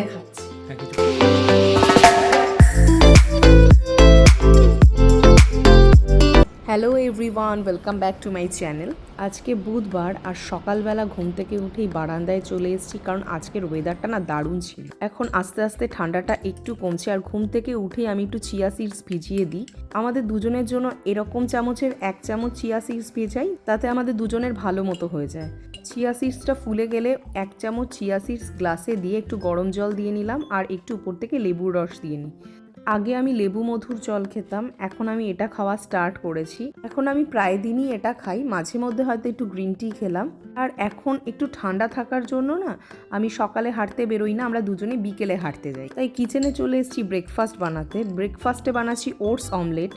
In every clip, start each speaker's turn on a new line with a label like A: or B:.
A: বৃষ্টি মেঘলা everyone welcome back to my channel আজকে বুধবার আর সকালবেলা ঘুম থেকে উঠেই বারান্দায় চলে এসেছি, কারণ আজকের ওয়েদারটা না দারুণ ছিল। এখন আস্তে আস্তে ঠান্ডাটা একটু কমছে, আর ঘুম থেকে উঠেই আমি একটু চিয়া সিডস ভিজিয়ে দিই। আমাদের দুজনের জন্য এরকম চামচের এক চামচ চিয়া সিডস ভেজাই, তাতে আমাদের দুজনের ভালো মতো হয়ে যায়। চিয়া সিডসটা ফুলে গেলে এক চামচ চিয়া সিডস গ্লাসে দিয়ে একটু গরম জল দিয়ে নিলাম, আর একটু উপর থেকে লেবুর রস দিয়ে নিই। আগে আমি লেবু মধুর জল খেতাম, এখন আমি এটা খাওয়া স্টার্ট করেছি। এখন আমি প্রায় দিনই এটা খাই, মাঝে মধ্যে হয়তো একটু গ্রিন টি খেলাম। আর এখন একটু ঠান্ডা থাকার জন্য না, আমি সকালে হাঁটতে বেরোই না, আমরা দুজনে বিকেলে হাঁটতে যাই। তাই কিচেনে চলে এসেছি ব্রেকফাস্ট বানাতে। ব্রেকফাস্টে বানাচ্ছি ওটস অমলেট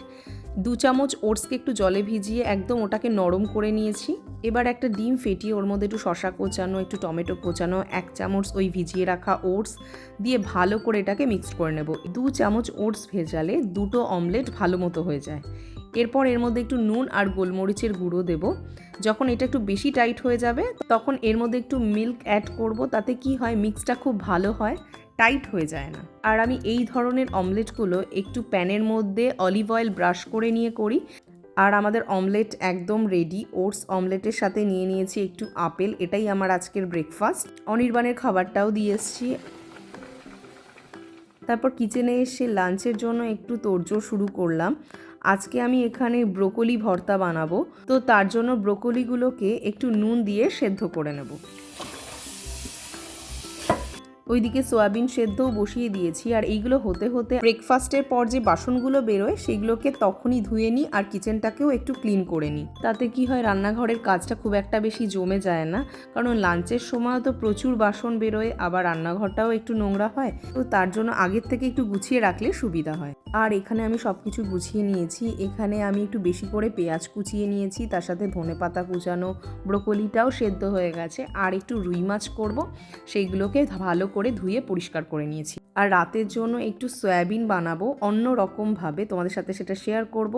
A: দু চামচ ওটসকে একটু জলে ভিজিয়ে একদম ওটাকে নরম করে নিয়েছি। এবার একটা ডিম ফেটিয়ে ওর মধ্যে একটু শশা কোচানো, একটু টমেটো কোচানো, এক চামচ ওই ভিজিয়ে রাখা ওটস দিয়ে ভালো করে এটাকে মিক্স করে নেব। দু চামচ ওটস ভেজালে দুটো অমলেট ভালো মতো হয়ে যায়। এরপর এর মধ্যে একটু নুন আর গোলমরিচের গুঁড়ো দেব। যখন এটা একটু বেশি টাইট হয়ে যাবে, তখন এর মধ্যে একটু মিল্ক অ্যাড করব, তাতে কি হয় মিক্সটা খুব ভালো হয় টাইট হয়ে যায় না। আর আমি এই ধরনের অমলেটগুলো একটু প্যানের মধ্যে অলিভ অয়েল ব্রাশ করে নিয়ে করি আর আমাদের অমলেট একদম রেডি ওটস অমলেটের সাথে নিয়ে নিয়েছি একটু আপেল, এটাই আমার আজকের ব্রেকফাস্ট অনির্বাণের খাবারটাও দিয়ে এসেছি। তারপর কিচেনে এসে লাঞ্চের জন্য একটু তোড়জোড় শুরু করলাম। আজকে আমি এখানে ব্রোকলি ভর্তা বানাবো। তো তার জন্য ব্রোকলিগুলোকে একটু নুন দিয়ে সেদ্ধ করে নেব। ওইদিকে সোয়াবিন সেদ্ধও বসিয়ে দিয়েছি আর এইগুলো হতে হতে ব্রেকফাস্টের পর যে বাসনগুলো বেরোয় সেগুলোকে তখনই ধুয়ে নিই আর কিচেনটাকেও একটু ক্লিন করে নিই। তাতে কি হয়, রান্নাঘরের কাজটা খুব একটা বেশি জমে যায় না, কারণ লাঞ্চের সময়ও তো প্রচুর বাসন বেরোয়, আবার রান্নাঘরটাও একটু নোংরা হয়, তো তার জন্য আগের থেকে একটু গুছিয়ে রাখলে সুবিধা হয়। আর এখানে আমি সব কিছু গুছিয়ে নিয়েছি। এখানে আমি একটু বেশি করে পেঁয়াজ কুচিয়ে নিয়েছি, তার সাথে ধনে পাতা কুচানো, ব্রোকলিটাও সেদ্ধ হয়ে গেছে। আর একটু রুই মাছ করব, সেইগুলোকে ভালো করে ধুয়ে পরিষ্কার করে নিয়েছি। আর রাতের জন্য একটু সয়াবিন বানাবো, অন্য রকমভাবে তোমাদের সাথে সেটা শেয়ার করব।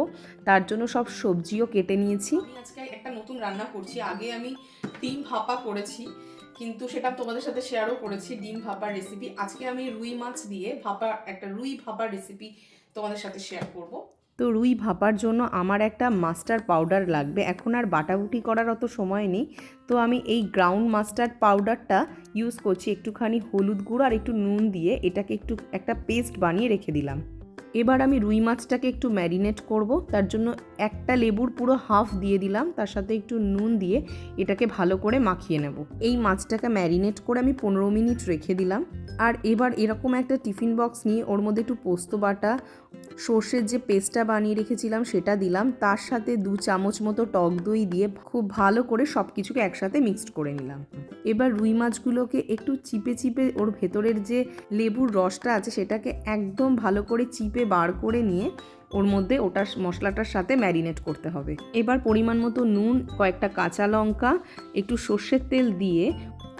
A: তার জন্য সব সবজিও কেটে নিয়েছি।
B: আজকে একটা নতুন রান্না করছি। আগে আমি ডিম ভাপা করেছি, কিন্তু সেটা তোমাদের সাথে শেয়ারও করেছি, ডিম ভাপার রেসিপি আজকে আমি রুই মাছ দিয়ে ভাপা, একটা রুই ভাপার রেসিপি তোমাদের সাথে শেয়ার করব।
A: তো রুই ভাপার জন্য আমার একটা মাস্টার পাউডার লাগবে। এখন আর বাটাবুটি করার অত সময় নেই। তো আমি এই গ্রাউন্ড মাস্টার্ড পাউডারটা ইউজ করছি একটুখানি হলুদ গুঁড়ো আর একটু নুন দিয়ে। এটাকে একটু একটা পেস্ট বানিয়ে রেখে দিলাম। এবার আমি রুই মাছটাকে একটু ম্যারিনেট করব। তার জন্য একটা লেবুর পুরো হাফ দিয়ে দিলাম। তার সাথে একটু নুন দিয়ে এটাকে ভালো করে মাখিয়ে নেব। এই মাছটাকে ম্যারিনেট করে আমি পনেরো মিনিট রেখে দিলাম। আর এবার এরকম একটা টিফিন বক্স নিয়ে ওর মধ্যে একটু পোস্ত বাটা সর্ষের যে পেস্টটা বানিয়ে রেখেছিলাম সেটা দিলাম। তার সাথে দু চামচ মতো টক দই দিয়ে খুব ভালো করে সব কিছুকে একসাথে মিক্সড করে নিলাম। এবার রুই মাছগুলোকে একটু চিপে চিপে ওর ভেতরের যে লেবুর রসটা আছে সেটাকে একদম ভালো করে চিপে বার করে নিয়ে ওর মধ্যে ওটা মশলাটার সাথে ম্যারিনেট করতে হবে। এবার পরিমাণ মতো নুন, কয়েকটা কাঁচা লঙ্কা, একটু সর্ষের তেল দিয়ে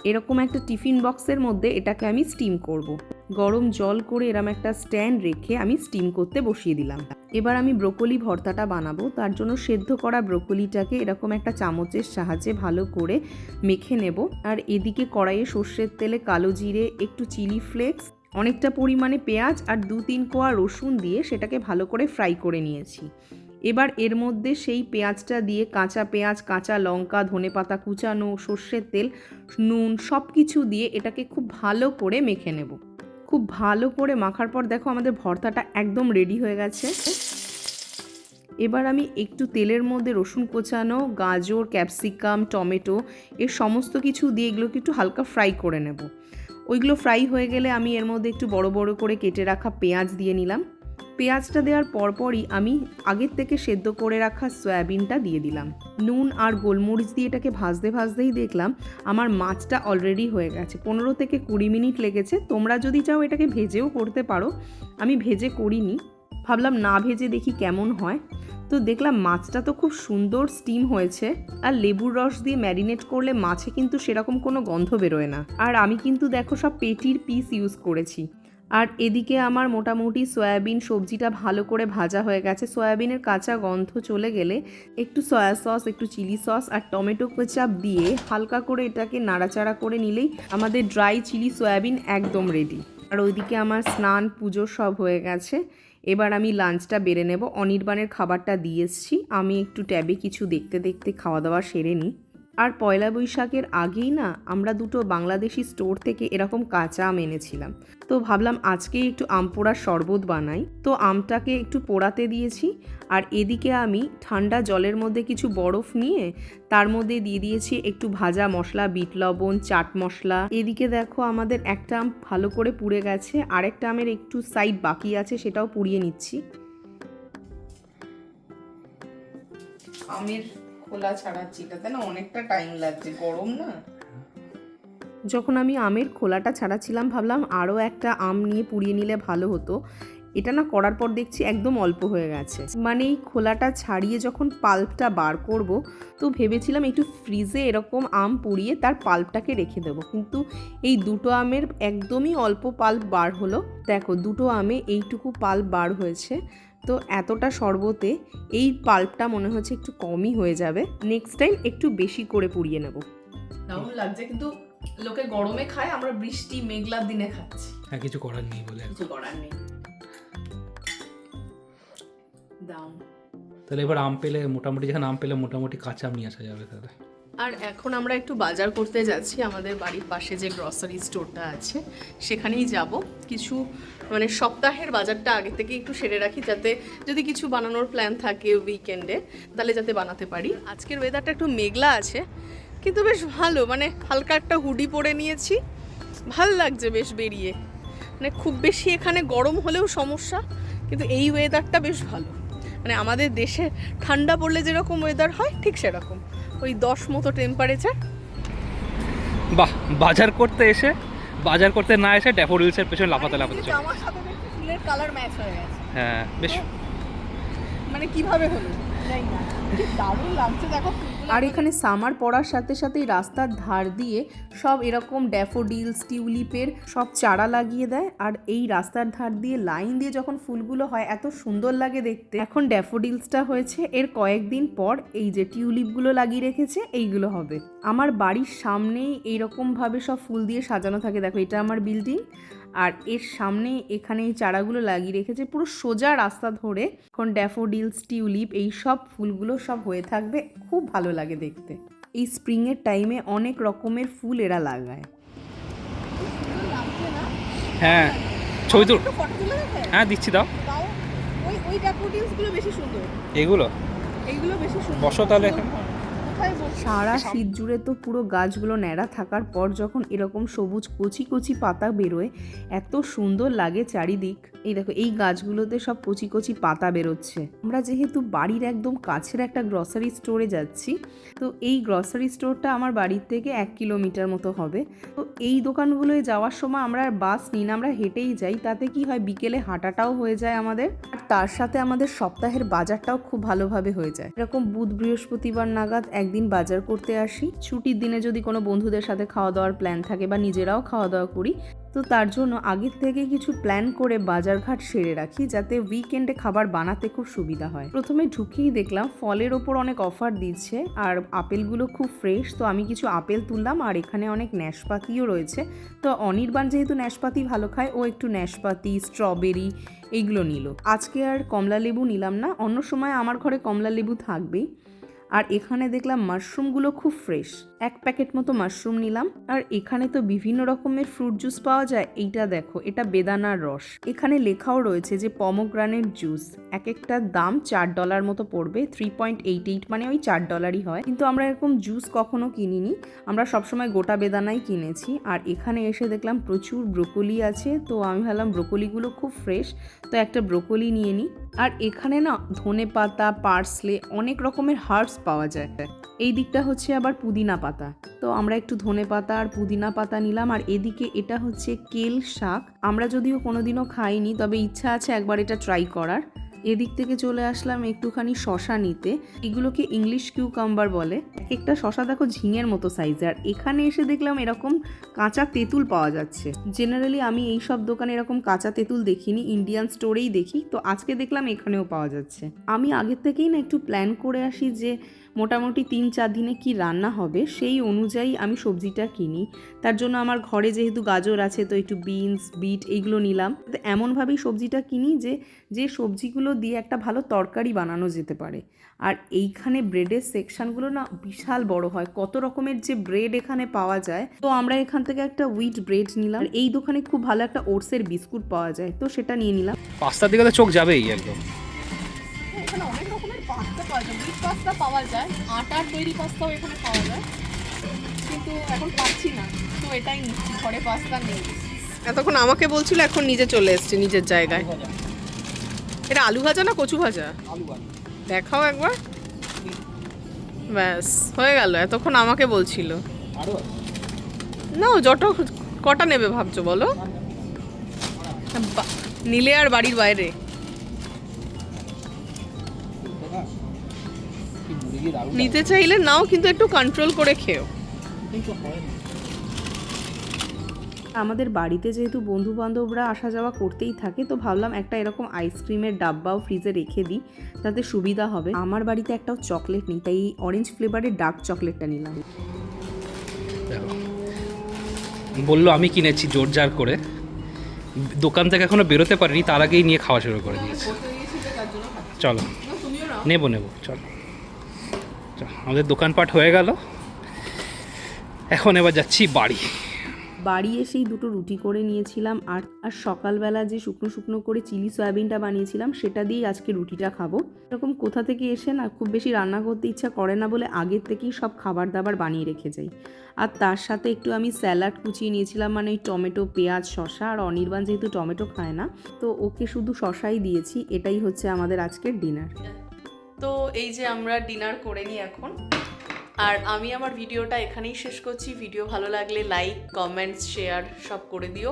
A: এরকম একটা টিফিন বক্সের মধ্যে এটাকে আমি স্টিম করব। গরম জল করে এরম একটা স্ট্যান্ড রেখে আমি স্টিম করতে বসিয়ে দিলাম। এবার আমি ব্রোকলি ভর্তাটা বানাবো। তার জন্য সেদ্ধ করা ব্রোকলিটাকে এরকম একটা চামচের সাহায্যে ভালো করে মেখে নেব। আর এদিকে কড়াইয়ে সর্ষের তেলে কালো জিরে, একটু চিলি ফ্লেক্স, অনেকটা পরিমাণে পেঁয়াজ আর দু তিন কোয়া রসুন দিয়ে সেটাকে ভালো করে ফ্রাই করে নিয়েছি। এবার এর মধ্যে সেই পেঁয়াজটা দিয়ে কাঁচা পেঁয়াজ, কাঁচা লঙ্কা, ধনে পাতা কুচানো, সর্ষের তেল, নুন সব কিছু দিয়ে এটাকে খুব ভালো করে মেখে নেব। খুব ভালো করে মাখার পর দেখো আমাদের ভর্তাটা একদম রেডি হয়ে গেছে। এবার আমি একটু তেলের মধ্যে রসুন কোচানো, গাজর ক্যাপসিকাম টমেটো, এর সমস্ত কিছু দিয়ে এগুলোকে একটু হালকা ফ্রাই করে নেব। ওইগুলো ফ্রাই হয়ে গেলে আমি এর মধ্যে একটু বড় বড় করে কেটে রাখা পেঁয়াজ দিয়ে নিলাম। পেঁয়াজটা দেওয়ার পরপরই আমি আগের থেকে সেদ্ধ করে রাখা সয়াবিনটা দিয়ে দিলাম। নুন আর গোলমরিচ দিয়ে এটাকে ভাজতে ভাজতেই দেখলাম আমার মাছটা অলরেডি হয়ে গেছে। পনেরো থেকে কুড়ি মিনিট লেগেছে। তোমরা যদি চাও এটাকে ভেজেও করতে পারো। আমি ভেজে করিনি। ভাবলাম না ভেজে দেখি কেমন হয়। তো দেখলাম মাছটা তো খুব সুন্দর স্টিম হয়েছে আর লেবুর রস দিয়ে ম্যারিনেট করলে মাছে কিন্তু সেরকম কোনো গন্ধ বেরোয় না। আর আমি কিন্তু দেখো সব পেটির পিস ইউজ করেছি। আর এদিকে আমার মোটামুটি সয়াবিন সবজিটা ভালো করে ভাজা হয়ে গেছে। সয়াবিনের কাঁচা গন্ধ চলে গেলে একটু সয়া সস একটু চিলি সস আর টমেটো কেচাপ দিয়ে হালকা করে এটাকে নাড়াচাড়া করে নিলেই আমাদের ড্রাই চিলি সয়াবিন একদম রেডি আর ওইদিকে আমার স্নান, পুজো সব হয়ে গেছে। এবার আমি লাঞ্চটা বেড়ে নেব। অনির্বাণের খাবারটা দিয়ে এসছি। আমি একটু ট্যাবে কিছু দেখতে দেখতে খাওয়া দাওয়া সেরে নিই। আর পয়লা বৈশাখের আগেই না আমরা দুটো বাংলাদেশি স্টোর থেকে এরকম কাঁচা আম এনেছিলাম। তো ভাবলাম আজকে একটু আম পোড়ার শরবত বানাই। তো আমটাকে একটু পোড়াতে দিয়েছি আর এদিকে আমি ঠান্ডা জলের মধ্যে কিছু বরফ নিয়ে তার মধ্যে দিয়ে দিয়েছি একটু ভাজা মশলা, বিট লবণ, চাট মশলা। এদিকে দেখো আমাদের একটা আম ভালো করে পুড়ে গেছে। আরেকটা আমের একটু সাইড বাকি আছে সেটাও পুড়িয়ে নিচ্ছি।
B: আমের খোলা ছাড়াচ্ছি এটাতে না? অনেকটা টাইম লাগছে, গরম না?
A: যখন আমি আমের খোলাটা ছাড়াচ্ছিলাম, ভাবলাম আরও একটা আম নিয়ে পুড়িয়ে নিলে ভালো হতো। এটা না করার পর দেখছি একদম অল্প হয়ে গেছে। মানে এই খোলাটা ছাড়িয়ে যখন পাল্পটা বার করব, তো ভেবেছিলাম একটু ফ্রিজে এরকম আম পুড়িয়ে তার পাল্পটাকে রেখে দেবো। কিন্তু এই দুটো আমের একদমই অল্প পাল্প বার হলো। দেখো, দুটো আমে এইটুকু পাল্প বার হয়েছে। তো এতটা শরবতে এই পাল্পটা মনে হচ্ছে একটু কমই হয়ে যাবে। নেক্সট টাইম একটু বেশি করে পুড়িয়ে নেব।
B: দারুণ লাগছে কিন্তু লোকে গরমে খায় আমরা বৃষ্টি মেঘলার দিনে খাচ্ছি।
C: হ্যাঁ কিছু করার নেই বলে
B: কিছু করার নেই। দাম
C: তাহলে এবার আম পেলে মোটামুটি যেখানে আম পেলে মোটামুটি কাঁচা আম নিয়ে আসা যাবে তাহলে।
B: আর এখন আমরা একটু বাজার করতে যাচ্ছি আমাদের বাড়ির পাশে যে গ্রসারি স্টোরটা আছে সেখানেই যাব। কিছু মানে সপ্তাহের বাজারটা আগে থেকে একটু সেরে রাখি যাতে যদি কিছু বানানোর প্ল্যান থাকে উইকেন্ডে তাহলে যাতে বানাতে পারি। আজকের ওয়েদারটা একটু মেঘলা আছে, কিন্তু বেশ ভালো মানে হালকা একটা হুডি পরে নিয়েছি। ভালো লাগছে বেশ বেরিয়ে। মানে খুব বেশি এখানে গরম হলেও সমস্যা, কিন্তু এই ওয়েদারটা বেশ ভালো। মানে আমাদের দেশে ঠান্ডা পড়লে যেরকম ওয়েদার হয়, ঠিক সেরকম। ওই দশ মতো টেম্পারেচার
C: বাহ, বাজার করতে এসে বাজার করতে না এসে ড্যাফোডিলসের পেছনে লাফাতে লাফাতে চলে।
B: আমার সাথে ফুলের কালার ম্যাচ হয়ে গেছে।
C: হ্যাঁ বেশ।
B: মানে কীভাবে হলো?
A: আর এখানে সামার পড়ার সাথে সাথে রাস্তার ধার দিয়ে সব এরকম ড্যাফোডিলস, টিউলিপের সব চারা লাগিয়ে দেয়। আর এই রাস্তার ধার দিয়ে লাইন দিয়ে যখন ফুলগুলো হয়, এত সুন্দর লাগে দেখতে। এখন ড্যাফোডিলসটা হয়েছে, এর কয়েকদিন পর এই যে টিউলিপগুলো লাগিয়ে রেখেছে, এইগুলো হবে। আমার বাড়ির সামনেই এইরকমভাবে সব ফুল দিয়ে সাজানো থাকে। দেখো, এটা আমার বিল্ডিং। আর এর সামনে এখানে এই চারাগুলো লাগিয়ে রেখেছে। পুরো সোজা রাস্তা ধরে এখন ড্যাফোডিলস, টিউলিপ, এই সব ফুলগুলো সব হয়ে থাকবে খুব ভালো লাগে দেখতে। এই স্প্রিংয়ের টাইমে অনেক রকমের ফুল এরা লাগায়।
C: হ্যাঁ ছবি
B: দেখে
C: হ্যাঁ দিচ্ছি দাও।
B: ওই ওই ড্যাফোডিলসগুলো বেশি সুন্দর।
C: এগুলো?
B: এগুলো বেশি সুন্দর।
C: বসো তাহলে এখানে।
A: সারা শীত জুড়ে তো পুরো গাছগুলো ন্যাড়া থাকার পর যখন এরকম সবুজ কচি কচি পাতা বেরোয় এত সুন্দর লাগে চারিদিক। এই দেখো এই গাছগুলোতে সব কচি কচি পাতা বেরোচ্ছে। আমরা যেহেতু বাড়ির একদম কাছের একটা গ্রসারি স্টোরে যাচ্ছি তো এই গ্রসারি স্টোরটা আমার বাড়ির থেকে এক কিলোমিটার মতো হবে। তো এই দোকানগুলোয় যাওয়ার সময় আমরা বাস নিই না আমরা হেঁটেই যাই। তাতে কি হয় বিকেলে হাঁটাটাও হয়ে যায় আমাদের। আর তার সাথে আমাদের সপ্তাহের বাজারটাও খুব ভালোভাবে হয়ে যায়। এরকম বুধ বৃহস্পতিবার নাগাদ একদিন বাজার করতে আসি। ছুটির দিনে যদি কোনো বন্ধুদের সাথে খাওয়া দাওয়ার প্ল্যান থাকে বা নিজেরাও খাওয়া দাওয়া করি, তো তার জন্য আগের থেকে কিছু প্ল্যান করে বাজারঘাট সেরে রাখি যাতে উইকেন্ডে খাবার বানাতে খুব সুবিধা হয়। প্রথমে ঢুকেই দেখলাম ফলের ওপর অনেক অফার দিচ্ছে আর আপেলগুলো খুব ফ্রেশ তো আমি কিছু আপেল তুললাম আর এখানে অনেক ন্যাশপাতিও রয়েছে। তো অনির্বাণ যেহেতু ন্যাশপাতি ভালো খায়, ও একটু ন্যাশপাতি স্ট্রবেরি এইগুলো নিল। আজকে আর কমলা লেবু নিলাম না, অন্য সময় আমার ঘরে কমলা লেবু থাকবেই। আর এখানে দেখলাম মাশরুমগুলো খুব ফ্রেশ এক প্যাকেট মতো মাশরুম নিলাম। আর এখানে তো বিভিন্ন রকমের ফ্রুট জুস পাওয়া যায়। এইটা দেখো, এটা বেদানার রস। এখানে লেখাও রয়েছে যে পমোগ্রানের জুস। এক একটার দাম চার ডলার মতো পড়বে। থ্রি পয়েন্ট এইট এইট মানে ওই চার ডলারই হয়। কিন্তু আমরা এরকম জুস কখনো কিনিনি। আমরা সবসময় গোটা বেদানাই কিনেছি। আর এখানে এসে দেখলাম প্রচুর ব্রোকলি আছে। তো আমি ভাবলাম ব্রোকলিগুলো খুব ফ্রেশ। তো একটা ব্রোকলি নিয়ে নিই আর এখানে না ধনে পাতা পার্সলে অনেক রকমের হার্বস পাওয়া যায়। এই দিকটা হচ্ছে আবার পুদিনা পাতা তো আমরা একটু ধনে পাতা আর পুদিনা পাতা নিলাম, আর এদিকে এটা হচ্ছে কেল শাক। আমরা যদিও কোনোদিনও খাইনি, তবে ইচ্ছা আছে একবার এটা ট্রাই করার। এদিক থেকে চলে আসলাম একটুখানি শশা নিতে। এগুলোকে ইংলিশ কিউকাম্বার বলে। এক একটা শশা দেখো ঝিঙের মতো সাইজের আর এখানে এসে দেখলাম এরকম কাঁচা তেঁতুল পাওয়া যাচ্ছে। জেনারেলি আমি এই সব দোকানে এরকম কাঁচা তেঁতুল দেখিনি ইন্ডিয়ান স্টোরেই দেখি। তো আজকে দেখলাম এখানেও পাওয়া যাচ্ছে। আমি আগের থেকেই না একটু প্ল্যান করে আসি যে মোটামুটি তিন চার দিনে কি রান্না হবে। সেই অনুযায়ী আমি সবজিটা কিনি। তার জন্য আমার ঘরে যেহেতু গাজর আছে, তো একটু বিনস বিট এইগুলো নিলাম। তো এমনভাবেই সবজিটা কিনি যে যে সবজিগুলো দিয়ে একটা ভালো তরকারি বানানো যেতে পারে। আর এইখানে ব্রেডের সেকশনগুলো না বিশাল বড় হয়। কত রকমের যে ব্রেড এখানে পাওয়া যায়। তো আমরা এখান থেকে একটা উইট ব্রেড নিলাম। এই দোকানে খুব ভালো একটা ওটসের বিস্কুট পাওয়া যায়। তো সেটা নিয়ে নিলাম।
C: পাস্তার দিকে তো চোখ যাবেই একদম।
B: এখানে অনেক রকমের পাস্তা পাওয়া যায়। পাস্তা পাওয়া যায়। আটার তৈরি পাস্তাও এখানে পাওয়া যায়। কিন্তু এখন পাচ্ছি না। তো এটাই ঘরে পাস্তা নেই। এতক্ষণ আমাকে বলছিল এখন নিজে চলে এসছে নিজের জায়গায়। এটা আলু ভাজা না কচু ভাজা? দেখাও একবার। ব্যাস হয়ে গেল এতক্ষণ আমাকে বলছিল। না যত কটা নেবে ভাবছ বলো? নিলে আর বাড়ির বাইরে। নিতে চাইলে নাও কিন্তু একটু কন্ট্রোল করে খেও।
A: আমাদের বাড়িতে যেহেতু বন্ধু বান্ধবরা আসা যাওয়া করতেই থাকে, তো ভাবলাম একটা এরকম আইসক্রিমের ডাব্বাও ফ্রিজে রেখে দিই, তাতে সুবিধা হবে। আমার বাড়িতে একটাও চকলেট নেই, তাই অরেঞ্জ ফ্লেভারের ডার্ক চকলেটটা নিলাম।
C: বলল আমি কিনেছি জোর জার করে। দোকান থেকে এখনও বেরোতে পারিনি, তার আগেই নিয়ে খাওয়া শুরু করে দিয়েছে। চলো, নেব নেব চলো, আমাদের দোকানপাট হয়ে গেল। এখন এবার যাচ্ছি বাড়ি।
A: বাড়ি এসেই দুটো রুটি করে নিয়েছিলাম আর আর সকালবেলা যে শুকনো শুকনো করে চিলি সয়াবিনটা বানিয়েছিলাম সেটা দিয়েই আজকে রুটিটা খাব। এরকম কোথা থেকে এসে না খুব বেশি রান্না করতে ইচ্ছা করে না বলে আগের থেকেই সব খাবার দাবার বানিয়ে রেখে যাই। আর তার সাথে একটু আমি স্যালাড কুচিয়ে নিয়েছিলাম মানে ওই টমেটো, পেঁয়াজ শশা আর অনির্বাণ যেহেতু টমেটো খায় না, তো ওকে শুধু শশাই দিয়েছি, এটাই হচ্ছে আমাদের আজকের ডিনার।
B: তো এই যে আমরা ডিনার করে নিই এখন। আর আমি আমার ভিডিওটা এখানেই শেষ করছি। ভিডিও ভালো লাগলে লাইক কমেন্টস শেয়ার সব করে দিও।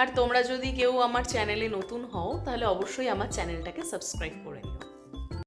B: আর তোমরা যদি কেউ আমার চ্যানেলে নতুন হও, তাহলে অবশ্যই আমার চ্যানেলটাকে সাবস্ক্রাইব করে